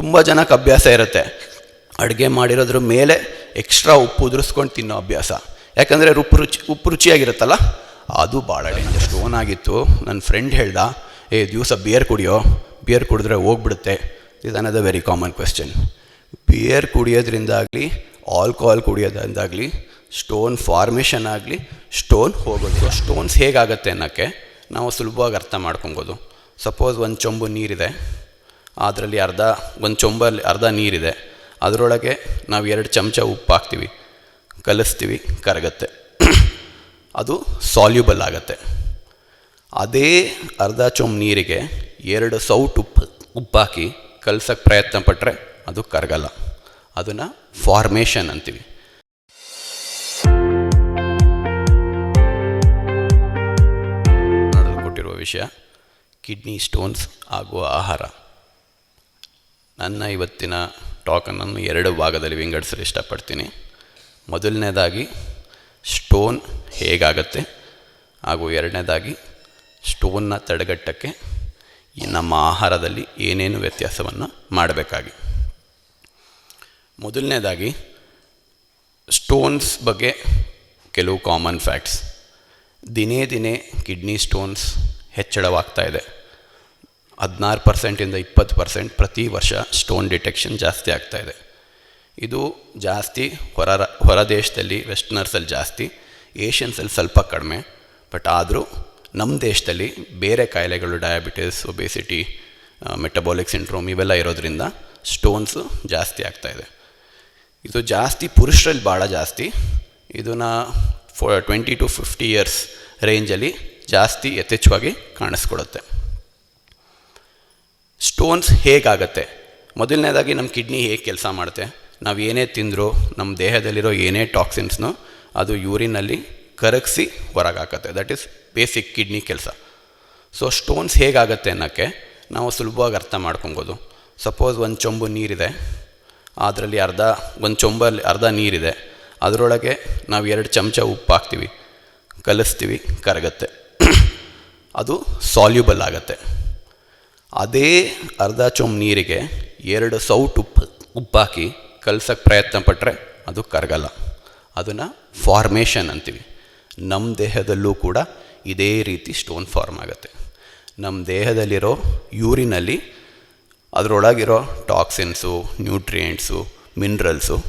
ತುಂಬ ಜನಕ್ಕೆ ಅಭ್ಯಾಸ ಇರುತ್ತೆ. ಅಡುಗೆ ಮಾಡಿರೋದ್ರ ಮೇಲೆ ಎಕ್ಸ್ಟ್ರಾ ಉಪ್ಪು ಉದುರಿಸ್ಕೊಂಡು ತಿನ್ನೋ ಅಭ್ಯಾಸ. ಯಾಕಂದರೆ ಉಪ್ಪು ರುಚಿ, ಉಪ್ಪು ರುಚಿಯಾಗಿರುತ್ತಲ್ಲ? ಅದು ಭಾಳ ಡೇಂಜರ್ ಸ್ಟೋನ್ ಆಗಿತ್ತು. ನನ್ನ ಫ್ರೆಂಡ್ ಹೇಳ್ದ, ಏ, ದಿವಸ ಬಿಯರ್ ಕುಡಿಯೋ? ಬಿಯರ್ ಕುಡಿದ್ರೆ ಹೋಗ್ಬಿಡುತ್ತೆ. Is another very common question beer ಕುಡಿಯೋದ್ರಿಂದಾಗಲಿ alcohol ಕುಡಿಯೋದ್ರಿಂದಾಗಲಿ ಸ್ಟೋನ್ ಫಾರ್ಮೇಷನ್ ಆಗಲಿ ಸ್ಟೋನ್ ಹೋಗೋದು. ಸ್ಟೋನ್ಸ್ ಹೇಗಾಗತ್ತೆ ಅನ್ನೋಕ್ಕೆ ನಾವು ಸುಲಭವಾಗಿ ಅರ್ಥ ಮಾಡ್ಕೊಬೋದು. ಸಪೋಸ್ ಒಂದು ಚೊಂಬು ನೀರಿದೆ. ಅದರಲ್ಲಿ ಅರ್ಧ, ಒಂದು ಚೊಂಬಲ್ಲಿ ಅರ್ಧ ನೀರಿದೆ. ಅದರೊಳಗೆ ನಾವು ಎರಡು ಚಮಚ ಉಪ್ಪು ಹಾಕ್ತೀವಿ. ಕಲಿಸ್ತೀವಿ, ಕರಗತ್ತೆ. ಅದು ಸಾಲ್ಯೂಬಲ್ ಆಗುತ್ತೆ. ಅದೇ ಅರ್ಧ ಚೊಂಬು ನೀರಿಗೆ ಎರಡು ಸೌಟ್ ಉಪ್ಪು ಉಪ್ಪು ಹಾಕಿ ಕಲ್ಸಕ್ಕೆ ಪ್ರಯತ್ನ ಪಟ್ಟರೆ ಅದು ಕರಗಲ್ಲ. ಅದನ್ನು ಫಾರ್ಮೇಷನ್ ಅಂತೀವಿ. ಕೊಟ್ಟಿರುವ ವಿಷಯ, ಕಿಡ್ನಿ ಸ್ಟೋನ್ಸ್ ಆಗುವ ಆಹಾರ. ನನ್ನ ಇವತ್ತಿನ ಟಾಕನನ್ನು ಎರಡು ಭಾಗದಲ್ಲಿ ವಿಂಗಡಿಸಲು ಇಷ್ಟಪಡ್ತೀನಿ. ಮೊದಲನೇದಾಗಿ ಸ್ಟೋನ್ ಹೇಗಾಗತ್ತೆ? ಹಾಗೂ ಎರಡನೇದಾಗಿ ಸ್ಟೋನ್ನ ತಡೆಗಟ್ಟಕ್ಕೆ ನಮ್ಮ ಆಹಾರದಲ್ಲಿ ಏನೇನು ವ್ಯತ್ಯಾಸವನ್ನು ಮಾಡಬೇಕಾಗಿ. ಮೊದಲನೇದಾಗಿ ಸ್ಟೋನ್ಸ್ ಬಗ್ಗೆ ಕೆಲವು ಕಾಮನ್ ಫ್ಯಾಕ್ಟ್ಸ್ ದಿನೇ ದಿನೇ ಕಿಡ್ನಿ ಸ್ಟೋನ್ಸ್ ಹೆಚ್ಚಳವಾಗ್ತಾ ಇದೆ. ಹದಿನಾರು ಪರ್ಸೆಂಟಿಂದ ಇಪ್ಪತ್ತು ಪರ್ಸೆಂಟ್ ಪ್ರತಿ ವರ್ಷ ಸ್ಟೋನ್ ಡಿಟೆಕ್ಷನ್ ಜಾಸ್ತಿ ಆಗ್ತಾ ಇದೆ. ಇದು ಜಾಸ್ತಿ ಹೊರ ಹೊರ ದೇಶದಲ್ಲಿ ವೆಸ್ಟರ್ನರ್ಸಲ್ಲಿ ಜಾಸ್ತಿ, ಏಷ್ಯನ್ಸಲ್ಲಿ ಸ್ವಲ್ಪ ಕಡಿಮೆ, ಬಟ್ ಆದರೂ ನಮ್ಮ ದೇಶದಲ್ಲಿ ಬೇರೆ ಕಾಯಿಲೆಗಳು, ಡಯಾಬಿಟಿಸ್, ಒಬೇಸಿಟಿ ಮೆಟಬಾಲಿಕ್ ಸಿಂಡ್ರೋಮ್ ಇವೆಲ್ಲ ಇರೋದ್ರಿಂದ ಸ್ಟೋನ್ಸು ಜಾಸ್ತಿ ಆಗ್ತಾಯಿದೆ ಇದು. ಜಾಸ್ತಿ ಪುರುಷರಲ್ಲಿ ಭಾಳ ಜಾಸ್ತಿ. ಇದನ್ನು ಫೋ, ಟ್ವೆಂಟಿ ಟು ಫಿಫ್ಟಿ ಇಯರ್ಸ್ ರೇಂಜಲ್ಲಿ ಜಾಸ್ತಿ ಯಥೇಚ್ಛವಾಗಿ ಕಾಣಿಸ್ಕೊಡುತ್ತೆ. ಸ್ಟೋನ್ಸ್ ಹೇಗಾಗತ್ತೆ? ಮೊದಲನೇದಾಗಿ ನಮ್ಮ ಕಿಡ್ನಿ ಹೇಗೆ ಕೆಲಸ ಮಾಡುತ್ತೆ? ನಾವು ಏನೇ ತಿಂದರೂ ನಮ್ಮ ದೇಹದಲ್ಲಿರೋ ಏನೇ ಟಾಕ್ಸಿನ್ಸ್ನು ಅದು ಯೂರಿನಲ್ಲಿ ಕರಗಿಸಿ ಹೊರಗಾಕತ್ತೆ. ದಟ್ ಈಸ್ ಬೇಸಿಕ್ ಕಿಡ್ನಿ ಕೆಲಸ. ಸೊ ಸ್ಟೋನ್ಸ್ ಹೇಗಾಗತ್ತೆ ಅನ್ನೋಕ್ಕೆ ನಾವು ಸುಲಭವಾಗಿ ಅರ್ಥ ಮಾಡ್ಕೊಬೋದು. ಸಪೋಸ್ ಒಂದು ಚೊಂಬು ನೀರಿದೆ. ಅದರಲ್ಲಿ ಅರ್ಧ, ಒಂದು ಚೊಂಬಲ್ಲಿ ಅರ್ಧ ನೀರಿದೆ. ಅದರೊಳಗೆ ನಾವು ಎರಡು ಚಮಚ ಉಪ್ಪು ಹಾಕ್ತೀವಿ. ಕಲಿಸ್ತೀವಿ, ಕರಗತ್ತೆ. ಅದು ಸಾಲ್ಯೂಬಲ್ ಆಗುತ್ತೆ. ಅದೇ ಅರ್ಧ ಚೊಂಬು ನೀರಿಗೆ ಎರಡು ಸೌಟ್ ಉಪ್ಪು, ಉಪ್ಪಾಕಿ ಕಲ್ಸೋಕ್ಕೆ ಪ್ರಯತ್ನ ಪಟ್ಟರೆ ಅದು ಕರಗಲ್ಲ. ಅದನ್ನು ಫಾರ್ಮೇಷನ್ ಅಂತೀವಿ. ನಮ್ಮ ದೇಹದಲ್ಲೂ ಕೂಡ ಇದೇ ರೀತಿ ಸ್ಟೋನ್ ಫಾರ್ಮ್ ಆಗುತ್ತೆ. ನಮ್ಮ ದೇಹದಲ್ಲಿರೋ ಯೂರಿನಲ್ಲಿ ಅದರೊಳಗಿರೋ ಟಾಕ್ಸಿನ್ಸು ನ್ಯೂಟ್ರಿಯೆಂಟ್ಸು ಮಿನ್ರಲ್ಸು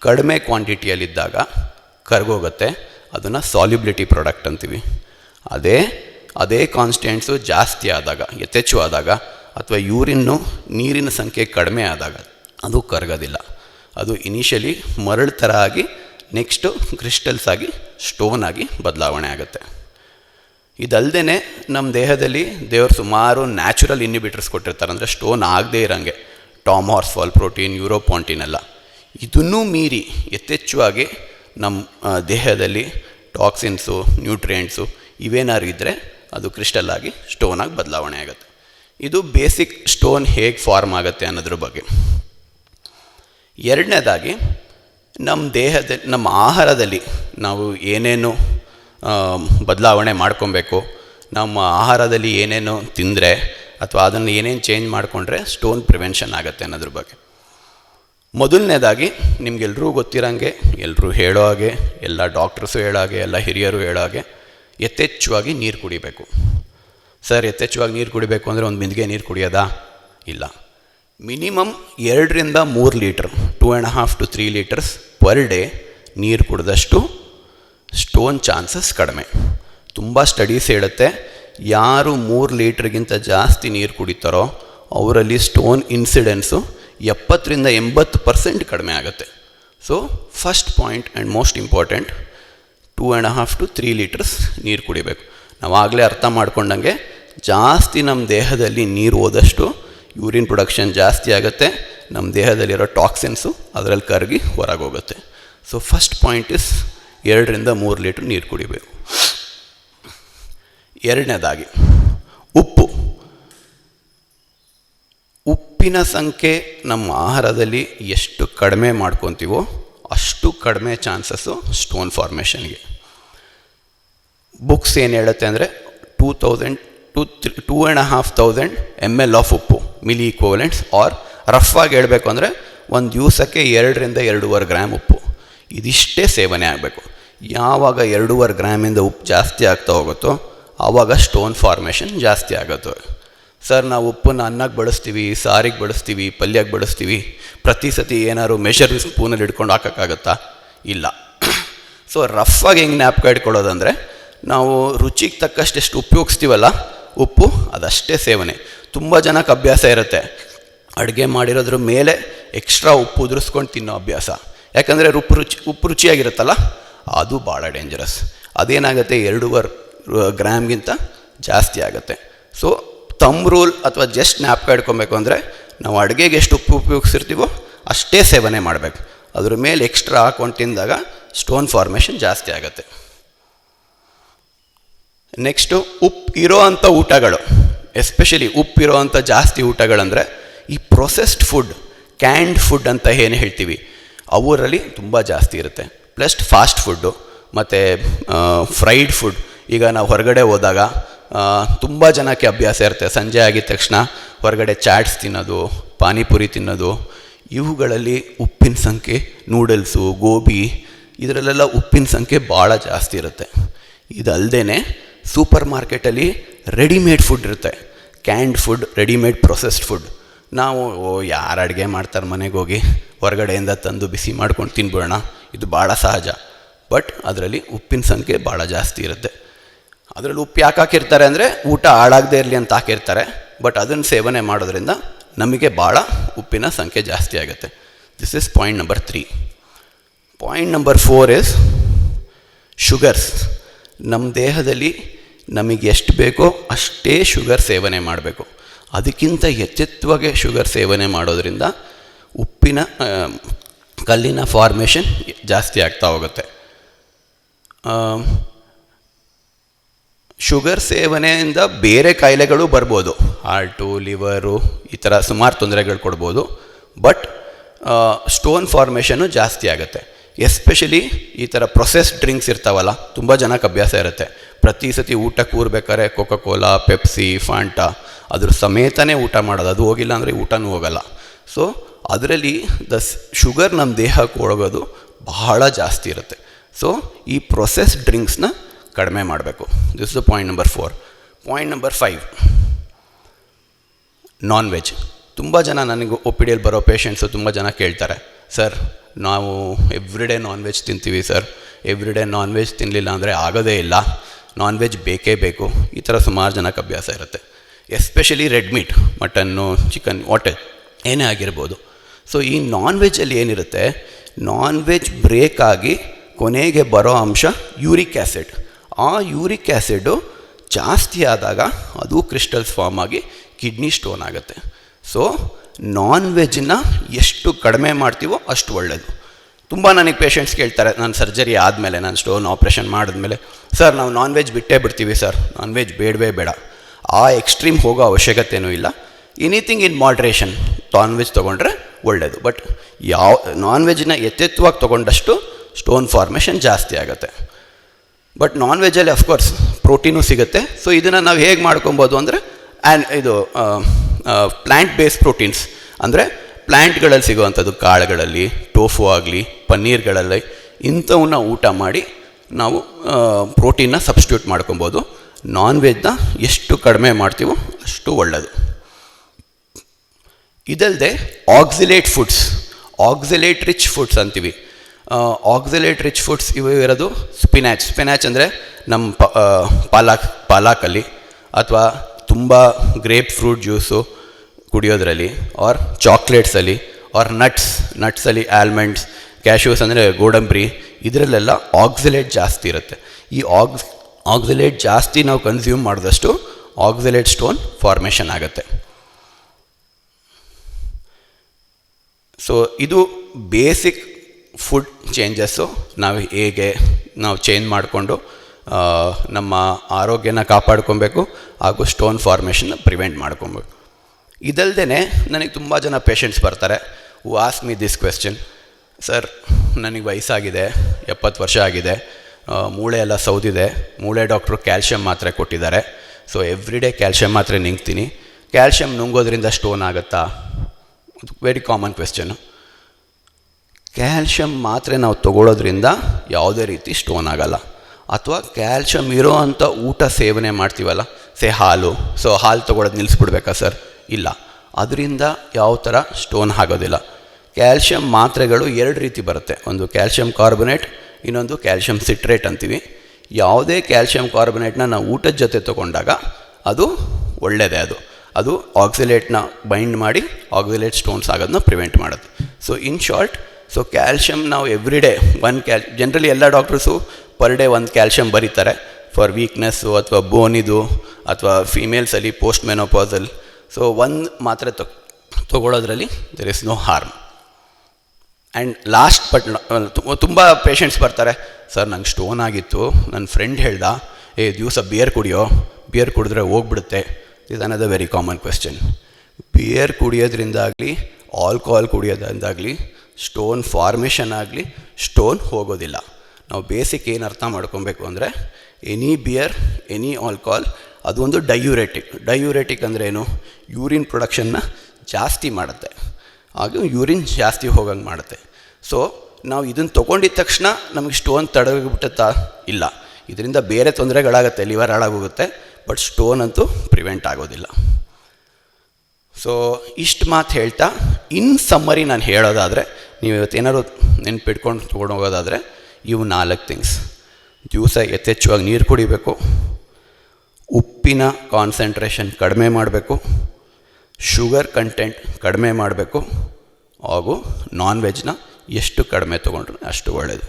ಕಡಿಮೆ ಕ್ವಾಂಟಿಟಿಯಲ್ಲಿದ್ದಾಗ ಕರ್ಗೋಗುತ್ತೆ. ಅದನ್ನು ಸಾಲ್ಯುಬಿಲಿಟಿ ಪ್ರಾಡಕ್ಟ್ ಅಂತೀವಿ. ಅದೇ ಅದೇ ಕಾನ್ಸ್ಟೆಂಟ್ಸು ಜಾಸ್ತಿ ಆದಾಗ ಯಥೇಚ್ಛವಾದಾಗ ಅಥವಾ ಯೂರಿನ್ನು ನೀರಿನ ಸಂಖ್ಯೆ ಕಡಿಮೆ ಆದಾಗ ಅದು ಕರಗೋದಿಲ್ಲ. ಅದು ಇನಿಷಿಯಲಿ ಮರಳು ಥರ ಆಗಿ ನೆಕ್ಸ್ಟು ಕ್ರಿಸ್ಟಲ್ಸ್ ಆಗಿ ಸ್ಟೋನ್ ಆಗಿ ಬದಲಾವಣೆ ಆಗುತ್ತೆ. ಇದಲ್ಲದೆ ನಮ್ಮ ದೇಹದಲ್ಲಿ ದೇವರು ಸುಮಾರು ನ್ಯಾಚುರಲ್ ಇನ್ಹಿಬಿಟರ್ಸ್ ಕೊಟ್ಟಿರ್ತಾರೆ. ಅಂದರೆ ಸ್ಟೋನ್ ಆಗದೇ ಇರೋಂಗೆ. ಟಾಮ್ ಹಾರ್ಸ್ಫಾಲ್ ಪ್ರೋಟೀನ್ ಯೂರೋಪಾಂಟಿನ್ ಎಲ್ಲ. ಇದನ್ನೂ ಮೀರಿ ಯಥೇಚ್ಛವಾಗಿ ನಮ್ಮ ದೇಹದಲ್ಲಿ ಟಾಕ್ಸಿನ್ಸು ನ್ಯೂಟ್ರಿಯೆಂಟ್ಸು ಇವೇನಾದ್ರು ಇದ್ದರೆ ಅದು ಕ್ರಿಸ್ಟಲ್ ಆಗಿ ಸ್ಟೋನ್ ಆಗಿ ಬದಲಾವಣೆ ಆಗುತ್ತೆ. ಇದು ಬೇಸಿಕ್ ಸ್ಟೋನ್ ಹೇಗೆ ಫಾರ್ಮ್ ಆಗುತ್ತೆ ಅನ್ನೋದ್ರ ಬಗ್ಗೆ. ಎರಡನೇದಾಗಿ ನಮ್ಮ ದೇಹದಲ್ಲಿ ನಮ್ಮ ಆಹಾರದಲ್ಲಿ ನಾವು ಏನೇನು ಬದಲಾವಣೆ ಮಾಡ್ಕೊಬೇಕು, ನಮ್ಮ ಆಹಾರದಲ್ಲಿ ಏನೇನು ತಿಂದರೆ ಅಥವಾ ಅದನ್ನು ಏನೇನು ಚೇಂಜ್ ಮಾಡಿಕೊಂಡ್ರೆ ಸ್ಟೋನ್ ಪ್ರಿವೆನ್ಷನ್ ಆಗುತ್ತೆ ಅನ್ನೋದ್ರ ಬಗ್ಗೆ. ಮೊದಲನೇದಾಗಿ ನಿಮ್ಗೆಲ್ರೂ ಗೊತ್ತಿರೋಂಗೆ ಎಲ್ಲರೂ ಹೇಳೋ ಹಾಗೆ, ಎಲ್ಲ ಡಾಕ್ಟರ್ಸು ಹೇಳೋ ಹಾಗೆ, ಎಲ್ಲ ಹಿರಿಯರು ಹೇಳೋ ಹಾಗೆ ಯಥೇಚ್ಛವಾಗಿ ನೀರು ಕುಡಿಬೇಕು. ಸರ್, ಯಥೇಚ್ಛವಾಗಿ ನೀರು ಕುಡಿಬೇಕು ಅಂದರೆ ಒಂದು ಬಿಂದಿಗೆ ನೀರು ಕುಡಿಯೋದಾ? ಇಲ್ಲ. ಮಿನಿಮಮ್ ಎರಡರಿಂದ ಮೂರು litre, two and half to three litres per day ನೀರು ಕುಡಿದಷ್ಟು ಸ್ಟೋನ್ ಚಾನ್ಸಸ್ ಕಡಿಮೆ. ತುಂಬ ಸ್ಟಡೀಸ್ ಹೇಳುತ್ತೆ, ಯಾರು ಮೂರು ಲೀಟ್ರಿಗಿಂತ ಜಾಸ್ತಿ ನೀರು ಕುಡಿತಾರೋ ಅವರಲ್ಲಿ ಸ್ಟೋನ್ ಇನ್ಸಿಡೆನ್ಸು ಎಪ್ಪತ್ತರಿಂದ ಎಂಬತ್ತು ಪರ್ಸೆಂಟ್ ಕಡಿಮೆ ಆಗುತ್ತೆ. So first point and most important two and half to three litres ನೀರು ಕುಡಿಬೇಕು. ನಾವು ಆಗಲೇ ಅರ್ಥ ಮಾಡ್ಕೊಂಡಂಗೆ ಜಾಸ್ತಿ ನಮ್ಮ ದೇಹದಲ್ಲಿ ನೀರು ಹೋದಷ್ಟು ಯೂರಿನ್ ಪ್ರೊಡಕ್ಷನ್ ಜಾಸ್ತಿ ಆಗುತ್ತೆ. ನಮ್ಮ ದೇಹದಲ್ಲಿರೋ ಟಾಕ್ಸಿನ್ಸು ಅದರಲ್ಲಿ ಕರಗಿ ಹೊರಗೆ ಹೋಗುತ್ತೆ ಸೊ ಫಸ್ಟ್ ಪಾಯಿಂಟ್ ಇಸ್ ಎರಡರಿಂದ ಮೂರು ಲೀಟ್ರ್ ನೀರು ಕುಡಿಬೇಕು. ಎರಡನೇದಾಗಿ ಉಪ್ಪು. ಉಪ್ಪಿನ ಸಂಖ್ಯೆ ನಮ್ಮ ಆಹಾರದಲ್ಲಿ ಎಷ್ಟು ಕಡಿಮೆ ಮಾಡ್ಕೊತೀವೋ ಅಷ್ಟು ಕಡಿಮೆ ಚಾನ್ಸಸ್ಸು ಸ್ಟೋನ್ ಫಾರ್ಮೇಷನ್ಗೆ. ಬುಕ್ಸ್ ಏನು ಹೇಳುತ್ತೆ ಅಂದರೆ two thousand, two three, two and half thousand M L of ಉಪ್ಪು, ಮಿಲಿ ಈಕ್ವಲೆಂಟ್ಸ್ ಆರ್ ರಫ್ ಆಗಿ ಹೇಳಬೇಕು ಅಂದರೆ ಒಂದು ದಿವಸಕ್ಕೆ ಎರಡರಿಂದ ಎರಡೂವರೆ ಗ್ರಾಮ್ ಉಪ್ಪು. ಇದಿಷ್ಟೇ ಸೇವನೆ ಆಗಬೇಕು. ಯಾವಾಗ ಎರಡೂವರೆ ಗ್ರಾಮಿಂದ ಉಪ್ಪು ಜಾಸ್ತಿ ಆಗ್ತಾ ಹೋಗುತ್ತೋ ಆವಾಗ ಸ್ಟೋನ್ ಫಾರ್ಮೇಷನ್ ಜಾಸ್ತಿ ಆಗುತ್ತೆ. ಸರ್ ನಾವು ಉಪ್ಪನ್ನು ಅನ್ನಕ್ಕೆ ಬಳಸ್ತೀವಿ, ಸಾರಿಗೆ ಬಳಸ್ತೀವಿ ಪಲ್ಯಕ್ಕೆ ಬಳಸ್ತೀವಿ. ಪ್ರತಿ ಸತಿ ಏನಾದ್ರು ಮೆಷರ್ ಸ್ಪೂನಲ್ಲಿ ಹಿಡ್ಕೊಂಡು ಹಾಕೋಕ್ಕಾಗತ್ತಾ? ಇಲ್ಲ. ಸೊ ರಫಾಗಿ ಹೆಂಗೆ ಜ್ಞಾಪಕ ಇಟ್ಕೊಳ್ಳೋದಂದರೆ, ನಾವು ರುಚಿಗೆ ತಕ್ಕಷ್ಟು ಎಷ್ಟು ಉಪಯೋಗಿಸ್ತೀವಲ್ಲ ಉಪ್ಪು ಅದಷ್ಟೇ ಸೇವನೆ. ತುಂಬ ಜನಕ್ಕೆ ಅಭ್ಯಾಸ ಇರುತ್ತೆ. ಅಡುಗೆ ಮಾಡಿರೋದ್ರ ಮೇಲೆ ಎಕ್ಸ್ಟ್ರಾ ಉಪ್ಪು ಉದುರಿಸ್ಕೊಂಡು ತಿನ್ನೋ ಅಭ್ಯಾಸ. ಯಾಕಂದರೆ ಉಪ್ಪು ರುಚಿ, ಉಪ್ಪು ರುಚಿಯಾಗಿರುತ್ತಲ್ಲ, ಅದು ಭಾಳ ಡೇಂಜರಸ್ ಅದೇನಾಗುತ್ತೆ, ಎರಡೂವರೆ ಗ್ರಾಮ್ಗಿಂತ ಜಾಸ್ತಿ ಆಗುತ್ತೆ. ಸೊ ತಮ್ ರೂಲ್ ಅಥವಾ ಜಸ್ಟ್ ಜ್ಞಾಪಕ ಇಟ್ಕೊಬೇಕು ಅಂದರೆ ನಾವು ಅಡುಗೆಗೆ ಎಷ್ಟು ಉಪ್ಪು ಉಪಯೋಗಿಸಿರ್ತೀವೋ ಅಷ್ಟೇ ಸೇವನೆ ಮಾಡಬೇಕು. ಅದ್ರ ಮೇಲೆ ಎಕ್ಸ್ಟ್ರಾ ಹಾಕೊಂಡು ತಿಂದಾಗ ಸ್ಟೋನ್ ಫಾರ್ಮೇಷನ್ ಜಾಸ್ತಿ ಆಗುತ್ತೆ. ನೆಕ್ಸ್ಟು ಉಪ್ಪು ಇರೋ ಅಂಥ ಊಟಗಳು ಎಸ್ಪೆಷಲಿ ಉಪ್ಪು ಅಂಥ ಜಾಸ್ತಿ ಊಟಗಳಂದರೆ ಈ ಪ್ರೊಸೆಸ್ಡ್ ಫುಡ್ ಕ್ಯಾಂಡ್ ಫುಡ್ ಅಂತ ಏನು ಹೇಳ್ತೀವಿ, ಅವರಲ್ಲಿ ತುಂಬ ಜಾಸ್ತಿ ಇರುತ್ತೆ. ಪ್ಲಸ್ ಫಾಸ್ಟ್ ಫುಡ್ಡು ಮತ್ತು ಫ್ರೈಡ್ ಫುಡ್ ಈಗ ನಾವು ಹೊರಗಡೆ ಹೋದಾಗ ತುಂಬ ಜನಕ್ಕೆ ಅಭ್ಯಾಸ ಇರುತ್ತೆ. ಸಂಜೆ ಆಗಿದ ತಕ್ಷಣ ಹೊರಗಡೆ ಚಾಟ್ಸ್ ತಿನ್ನೋದು, ಪಾನಿಪುರಿ ತಿನ್ನೋದು, ಇವುಗಳಲ್ಲಿ ಉಪ್ಪಿನ ಸಂಖ್ಯೆ, ನೂಡಲ್ಸು, ಗೋಬಿ, ಇದರಲ್ಲೆಲ್ಲ ಉಪ್ಪಿನ ಸಂಖ್ಯೆ ಭಾಳ ಜಾಸ್ತಿ ಇರುತ್ತೆ. ಇದಲ್ಲದೆ ಸೂಪರ್ ಮಾರ್ಕೆಟಲ್ಲಿ ರೆಡಿಮೇಡ್ ಫುಡ್ ಇರುತ್ತೆ. Canned food, readymade processed food. ನಾವು ಯಾರು ಅಡುಗೆ ಮಾಡ್ತಾರೆ ಮನೆಗೆ ಹೋಗಿ, ಹೊರಗಡೆಯಿಂದ ತಂದು ಬಿಸಿ ಮಾಡ್ಕೊಂಡು ತಿನ್ಬಿಡೋಣ. ಇದು ಭಾಳ ಸಹಜ. ಬಟ್ ಅದರಲ್ಲಿ ಉಪ್ಪಿನ ಸಂಖ್ಯೆ ಭಾಳ ಜಾಸ್ತಿ ಇರುತ್ತೆ. ಅದರಲ್ಲಿ ಉಪ್ಪು ಯಾಕೆ ಹಾಕಿರ್ತಾರೆ ಅಂದರೆ ಊಟ ಹಾಳಾಗದೇ ಇರಲಿ ಅಂತ ಹಾಕಿರ್ತಾರೆ ಬಟ್ ಅದನ್ನು ಸೇವನೆ ಮಾಡೋದ್ರಿಂದ ನಮಗೆ ಭಾಳ ಉಪ್ಪಿನ ಸಂಖ್ಯೆ ಜಾಸ್ತಿ ಆಗುತ್ತೆ. This is point number three point number four is sugars ನಮ್ಮ ದೇಹದಲ್ಲಿ ನಮಗೆ ಎಷ್ಟು ಬೇಕೋ ಅಷ್ಟೇ ಶುಗರ್ ಸೇವನೆ ಮಾಡಬೇಕು. ಅದಕ್ಕಿಂತ ಎಚ್ಚೆತ್ತುವಾಗೆ ಶುಗರ್ ಸೇವನೆ ಮಾಡೋದ್ರಿಂದ ಉಪ್ಪಿನ ಕಲ್ಲಿನ ಫಾರ್ಮೇಷನ್ ಜಾಸ್ತಿ ಆಗ್ತಾ ಹೋಗುತ್ತೆ. ಶುಗರ್ ಸೇವನೆಯಿಂದ ಬೇರೆ ಕಾಯಿಲೆಗಳು ಬರ್ಬೋದು. ಹಾರ್ಟು, ಲಿವರು ಈ ಥರ ಸುಮಾರು ತೊಂದರೆಗಳು ಕೊಡ್ಬೋದು. ಬಟ್ ಸ್ಟೋನ್ ಫಾರ್ಮೇಷನ್ನು ಜಾಸ್ತಿ ಆಗುತ್ತೆ. ಎಸ್ಪೆಷಲಿ ಈ ಥರ ಪ್ರೊಸೆಸ್ ಡ್ರಿಂಕ್ಸ್ ಇರ್ತಾವಲ್ಲ, ತುಂಬ ಜನಕ್ಕೆ ಅಭ್ಯಾಸ ಇರುತ್ತೆ. ಪ್ರತಿ ಸತಿ ಊಟ ಕೂರ್ಬೇಕಾದ್ರೆ ಕೋಕೋ ಕೋಲಾ ಪೆಪ್ಸಿ ಫಾಂಟಾ ಅದ್ರ ಸಮೇತನೇ ಊಟ ಮಾಡೋದು. ಅದು ಹೋಗಿಲ್ಲ ಅಂದರೆ ಊಟನೂ ಹೋಗಲ್ಲ. ಸೊ ಅದರಲ್ಲಿ ದ ಶುಗರ್ ನಮ್ಮ ದೇಹಕ್ಕೆ ಒಳಗೋದು ಬಹಳ ಜಾಸ್ತಿ ಇರುತ್ತೆ. ಸೊ ಈ ಪ್ರೊಸೆಸ್ ಡ್ರಿಂಕ್ಸ್ನ ಕಡಿಮೆ ಮಾಡಬೇಕು. This the point number four point number five non veg ತುಂಬ ಜನ ನನಗೆ ಒ ಪಿ ಡಿಯಲ್ಲಿ ಬರೋ ಪೇಷಂಟ್ಸು ತುಂಬ ಜನ ಕೇಳ್ತಾರೆ ಸರ್ ನಾವು ಎವ್ರಿಡೇ ನಾನ್ ವೆಜ್ ತಿಂತೀವಿ ಸರ್ ಎವ್ರಿಡೇ ನಾನ್ ವೆಜ್ ತಿನ್ನಲಿಲ್ಲ ಅಂದರೆ ಆಗೋದೇ ಇಲ್ಲ. ನಾನ್ ವೆಜ್ ಬೇಕೇ ಬೇಕು. ಈ ಥರ ಸುಮಾರು ಜನಕ್ಕೆ ಅಭ್ಯಾಸ ಇರುತ್ತೆ. Especially red meat mutton chicken ವಾಟೆ ಏನೇ ಆಗಿರ್ಬೋದು. ಸೊ ಈ ನಾನ್ ವೆಜ್ಜಲ್ಲಿ ಏನಿರುತ್ತೆ? ನಾನ್ ವೆಜ್ ಬ್ರೇಕಾಗಿ ಕೊನೆಗೆ ಬರೋ ಅಂಶ ಯೂರಿಕ್ ಆ್ಯಸಿಡ್ ಆ ಯೂರಿಕ್ ಆ್ಯಸಿಡು ಜಾಸ್ತಿ ಆದಾಗ ಅದು ಕ್ರಿಸ್ಟಲ್ಸ್ ಫಾರ್ಮ್ ಆಗಿ ಕಿಡ್ನಿ ಸ್ಟೋನ್ ಆಗುತ್ತೆ. ಸೊ ನಾನ್ ವೆಜ್ನ ಎಷ್ಟು ಕಡಿಮೆ ಮಾಡ್ತೀವೋ ಅಷ್ಟು ಒಳ್ಳೆಯದು ತುಂಬ ನನಗೆ ಪೇಷಂಟ್ಸ್ ಕೇಳ್ತಾರೆ, ನಾನು ಸರ್ಜರಿ ಆದಮೇಲೆ, ನಾನು ಸ್ಟೋನ್ ಆಪ್ರೇಷನ್ ಮಾಡಿದ್ಮೇಲೆ ಸರ್ ನಾವು ನಾನ್ ವೆಜ್ ಬಿಟ್ಟೇ ಬಿಡ್ತೀವಿ ಸರ್ ನಾನ್ ವೆಜ್ ಬೇಡವೇ ಬೇಡ. ಆ ಎಕ್ಸ್ಟ್ರೀಮ್ ಹೋಗೋ ಅವಶ್ಯಕತೆಯೂ ಇಲ್ಲ. Anything in moderation non veg ತೊಗೊಂಡ್ರೆ ಒಳ್ಳೆಯದು ಬಟ್ ಯಾವ ನಾನ್ ವೆಜ್ನ ಎತ್ತೆತ್ತವಾಗಿ ತೊಗೊಂಡಷ್ಟು ಸ್ಟೋನ್ ಫಾರ್ಮೇಷನ್ ಜಾಸ್ತಿ ಆಗುತ್ತೆ. ಬಟ್ ನಾನ್ ವೆಜ್ಜಲ್ಲಿ ಅಫ್ಕೋರ್ಸ್ ಪ್ರೋಟೀನು ಸಿಗುತ್ತೆ. ಸೊ ಇದನ್ನು ನಾವು ಹೇಗೆ ಮಾಡ್ಕೊಬೋದು ಅಂದರೆ ಆ್ಯಂಡ್ ಇದು ಪ್ಲ್ಯಾಂಟ್ ಬೇಸ್ಡ್ ಪ್ರೋಟೀನ್ಸ್ ಅಂದರೆ ಪ್ಲ್ಯಾಂಟ್ಗಳಲ್ಲಿ ಸಿಗುವಂಥದ್ದು ಕಾಳುಗಳಲ್ಲಿ ಟೋಫು ಆಗಲಿ, ಪನ್ನೀರ್ಗಳಲ್ಲಿ ಇಂಥವನ್ನ ಊಟ ಮಾಡಿ ನಾವು ಪ್ರೋಟೀನ್ನ ಸಬ್ಸ್ಟ್ಯೂಟ್ ಮಾಡ್ಕೊಬೋದು. ನಾನ್ ವೆಜ್ನ ಎಷ್ಟು ಕಡಿಮೆ ಮಾಡ್ತೀವೋ ಅಷ್ಟು ಒಳ್ಳೆಯದು ಇದಲ್ಲದೆ oxalate foods oxalate rich foods ಅಂತೀವಿ. ಆಕ್ಸಿಲೇಟ್ ರಿಚ್ ಫುಡ್ಸ್ ಇವು ಇರೋದು ಸ್ಪಿನ್ಯಾಚ್ ಸ್ಪಿನ್ಯಾಚ್ ಅಂದರೆ ನಮ್ಮ ಪಾಲಾಕ್, ಪಾಲಾಕಲ್ಲಿ ಅಥವಾ ತುಂಬ ಗ್ರೇಪ್ ಫ್ರೂಟ್ ಜ್ಯೂಸು ಕುಡಿಯೋದ್ರಲ್ಲಿ ಆರ್ ಚಾಕ್ಲೇಟ್ಸಲ್ಲಿ ಆರ್ ನಟ್ಸ್ ನಟ್ಸಲ್ಲಿ ಆಲ್ಮಂಡ್ಸ್ ಕ್ಯಾಶ್ಯೂಸ್ ಅಂದರೆ ಗೋಡಂಬರಿ ಇದರಲ್ಲೆಲ್ಲ ಆಕ್ಸಿಲೇಟ್ ಜಾಸ್ತಿ ಇರುತ್ತೆ. ಈ ಆಕ್ಸ್ ಆಕ್ಸಿಲೇಟ್ ಜಾಸ್ತಿ ನಾವು ಕನ್ಸ್ಯೂಮ್ ಮಾಡಿದಷ್ಟು ಆಕ್ಸಿಲೇಟ್ ಸ್ಟೋನ್ ಫಾರ್ಮೇಷನ್ ಆಗುತ್ತೆ. ಸೊ ಇದು ಬೇಸಿಕ್ ಫುಡ್ ಚೇಂಜಸ್ಸು ನಾವು ಹೇಗೆ ನಾವು ಚೇಂಜ್ ಮಾಡಿಕೊಂಡು ನಮ್ಮ ಆರೋಗ್ಯನ ಕಾಪಾಡ್ಕೊಬೇಕು ಹಾಗೂ ಸ್ಟೋನ್ ಫಾರ್ಮೇಷನ್ನ ಪ್ರಿವೆಂಟ್ ಮಾಡ್ಕೊಬೇಕು. ಇದಲ್ದೇ ನನಗೆ ತುಂಬ ಜನ ಪೇಷಂಟ್ಸ್ ಬರ್ತಾರೆ. Was me this question sir ನನಗೆ ವಯಸ್ಸಾಗಿದೆ, ಎಪ್ಪತ್ತು ವರ್ಷ ಆಗಿದೆ ಮೂಳೆ ಎಲ್ಲ ಸೌದಿದೆ, ಮೂಳೆ ಡಾಕ್ಟ್ರು ಕ್ಯಾಲ್ಶಿಯಂ ಮಾತ್ರೆ ಕೊಟ್ಟಿದ್ದಾರೆ. ಸೊ ಎವ್ರಿ ಡೇ ಕ್ಯಾಲ್ಶಿಯಂ ಮಾತ್ರೆ ನಿಂಗ್ತೀನಿ. ಕ್ಯಾಲ್ಶಿಯಂ ನುಂಗೋದ್ರಿಂದ ಸ್ಟೋನ್ ಆಗುತ್ತಾ? ವೆರಿ ಕಾಮನ್ ಕ್ವೆಶ್ಚನು ಕ್ಯಾಲ್ಶಿಯಂ ಮಾತ್ರೆ ನಾವು ತಗೊಳ್ಳೋದ್ರಿಂದ ಯಾವುದೇ ರೀತಿ ಸ್ಟೋನ್ ಆಗಲ್ಲ. ಅಥವಾ ಕ್ಯಾಲ್ಶಿಯಂ ಇರೋ ಅಂಥ ಊಟ ಸೇವನೆ ಮಾಡ್ತೀವಲ್ಲ, ಸೇ ಹಾಲು, ಸೊ ಹಾಲು ತೊಗೊಳೋದು ನಿಲ್ಲಿಸ್ಬಿಡ್ಬೇಕಾ ಸರ್? ಇಲ್ಲ. ಅದರಿಂದ ಯಾವ ಥರ ಸ್ಟೋನ್ ಆಗೋದಿಲ್ಲ. ಕ್ಯಾಲ್ಶಿಯಂ ಮಾತ್ರೆಗಳು ಎರಡು ರೀತಿ ಬರುತ್ತೆ. ಒಂದು ಕ್ಯಾಲ್ಶಿಯಂ ಕಾರ್ಬೊನೇಟ್, ಇನ್ನೊಂದು ಕ್ಯಾಲ್ಶಿಯಂ ಸಿಟ್ರೇಟ್ ಅಂತೀವಿ. ಯಾವುದೇ ಕ್ಯಾಲ್ಶಿಯಂ ಕಾರ್ಬೊನೇಟ್ನ ನಾವು ಊಟದ ಜೊತೆ ತೊಗೊಂಡಾಗ ಅದು ಒಳ್ಳೆಯದೇ ಅದು. ಅದು ಆಕ್ಸಿಲೇಟ್ನ ಬೈಂಡ್ ಮಾಡಿ, ಆಕ್ಸಿಲೇಟ್ ಸ್ಟೋನ್ಸ್ ಆಗೋದನ್ನ ಪ್ರಿವೆಂಟ್ ಮಾಡುತ್ತೆ so in short so calcium ನಾವು every day one cal generally ಎಲ್ಲ ಡಾಕ್ಟರ್ಸು ಪರ್ ಡೇ ಒಂದು ಕ್ಯಾಲ್ಶಿಯಂ ಬರೀತಾರೆ. ಫಾರ್ ವೀಕ್ನೆಸ್ಸು ಅಥವಾ ಬೋನಿದು ಅಥವಾ ಫೀಮೇಲ್ಸಲ್ಲಿ ಪೋಸ್ಟ್ ಮೆನೋಪಾಸಲ್ ಸೊ ಒಂದು ಮಾತ್ರೆ ತೊ, ತೊಗೊಳೋದ್ರಲ್ಲಿ there is no harm and last but ತುಂಬ ಪೇಷಂಟ್ಸ್ ಬರ್ತಾರೆ. ಸರ್, ನಂಗೆ ಸ್ಟೋನ್ ಆಗಿತ್ತು. ನನ್ನ ಫ್ರೆಂಡ್ ಹೇಳ್ದ, ಏ, ದಿವಸ ಬಿಯರ್ ಕುಡಿಯೋ. ಬಿಯರ್ ಕುಡಿದ್ರೆ ಹೋಗ್ಬಿಡುತ್ತೆ. Is another very common question beer ಕುಡಿಯೋದ್ರಿಂದಾಗಲಿ alcohol ಕುಡಿಯೋದ್ರಿಂದಾಗಲಿ ಸ್ಟೋನ್ ಫಾರ್ಮೇಷನ್ ಆಗಲಿ ಸ್ಟೋನ್ ಹೋಗೋದಿಲ್ಲ. ನಾವು ಬೇಸಿಕ್ ಏನು ಅರ್ಥ ಮಾಡ್ಕೊಬೇಕು ಅಂದರೆ ಎನಿ ಬಿಯರ್ ಎನಿ ಆಲ್ಕೋಹಾಲ್ ಅದು ಒಂದು ಡಯೂರೆಟಿಕ್ ಡಯೂರೆಟಿಕ್ ಅಂದರೆ ಏನು? ಯೂರಿನ್ ಪ್ರೊಡಕ್ಷನ್ನ ಜಾಸ್ತಿ ಮಾಡುತ್ತೆ. ಹಾಗೂ ಯೂರಿನ್ ಜಾಸ್ತಿ ಹೋಗಂಗೆ ಮಾಡುತ್ತೆ. ಸೊ ನಾವು ಇದನ್ನು ತೊಗೊಂಡಿದ ತಕ್ಷಣ ನಮಗೆ ಸ್ಟೋನ್ ತಡಗಿಬಿಟ್ಟತ್ತಾ? ಇಲ್ಲ. ಇದರಿಂದ ಬೇರೆ ತೊಂದರೆಗಳಾಗುತ್ತೆ ಲಿವರ್ ಹಾಳಾಗೋಗುತ್ತೆ ಬಟ್ ಸ್ಟೋನ್ ಅಂತೂ ಪ್ರಿವೆಂಟ್ ಆಗೋದಿಲ್ಲ. ಸೊ ಇಷ್ಟು ಮಾತು ಹೇಳ್ತಾ, ಇನ್ ಸಮ್ಮರಿ ನಾನು ಹೇಳೋದಾದರೆ ನೀವು ಇವತ್ತೇನಾದ್ರು ನೆನ್ಪಿಟ್ಕೊಂಡು ತೊಗೊಂಡು ಹೋಗೋದಾದರೆ, ಇವು ನಾಲ್ಕು ಥಿಂಗ್ಸ್ ದಿವಸ ಯಥೇಚ್ಛವಾಗಿ ನೀರು ಕುಡಿಬೇಕು, ಉಪ್ಪಿನ ಕಾನ್ಸಂಟ್ರೇಷನ್ ಕಡಿಮೆ ಮಾಡಬೇಕು ಶುಗರ್ ಕಂಟೆಂಟ್ ಕಡಿಮೆ ಮಾಡಬೇಕು, ಹಾಗೂ ನಾನ್ ವೆಜ್ನ ಎಷ್ಟು ಕಡಿಮೆ ತೊಗೊಂಡ್ರೆ ಅಷ್ಟು ಒಳ್ಳೆಯದು